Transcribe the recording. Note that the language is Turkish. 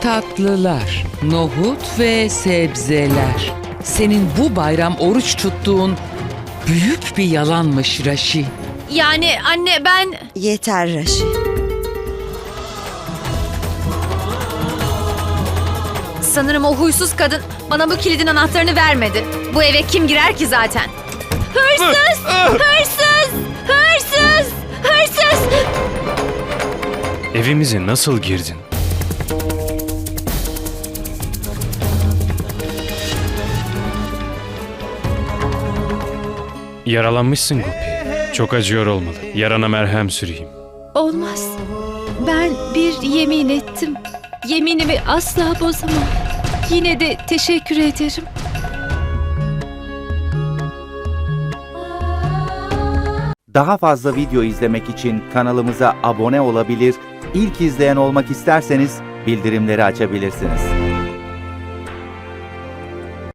tatlılar, nohut ve sebzeler. Senin bu bayram oruç tuttuğun büyük bir yalanmış Raşi. Yani anne ben... Yeter Raşi. Sanırım o huysuz kadın bana bu kilidin anahtarını vermedi. Bu eve kim girer ki zaten? Hırsız! Hırsız! Hırsız! Hırsız! Evimize nasıl girdin? Yaralanmışsın Gopi. Çok acıyor olmalı. Yarana merhem süreyim. Olmaz. Ben bir yemin ettim. Yeminimi asla bozamam. Yine de teşekkür ederim. Daha fazla video izlemek için kanalımıza abone olabilir, ilk izleyen olmak isterseniz bildirimleri açabilirsiniz.